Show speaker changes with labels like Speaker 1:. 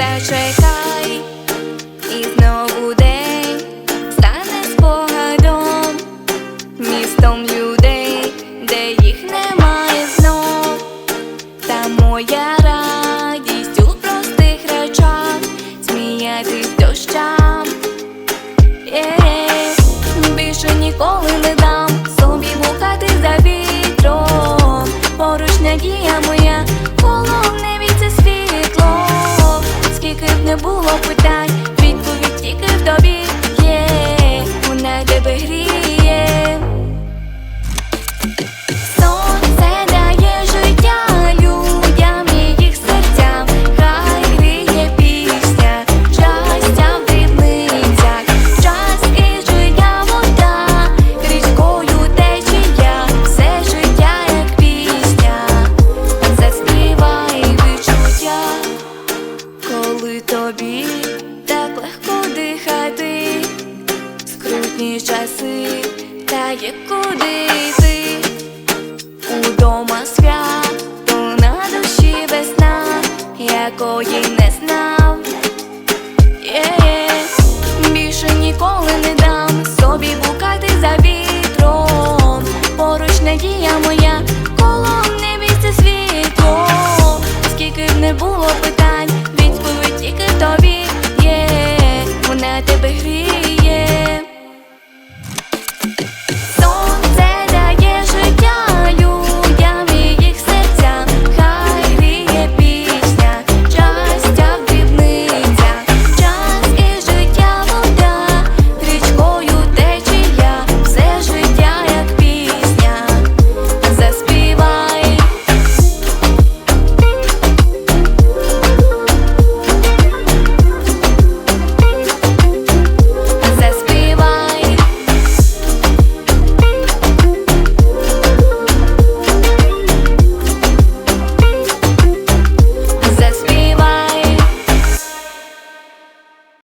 Speaker 1: зачекай, і знову день стане спогадом, містом людей, де їх немає знов, та моя радість у простих речах, сміятись дощам. Є, більше ніколи не дам тобі так легко дихати, скрутні часи, та є куди йти. Удома свято на душі весна, якої не.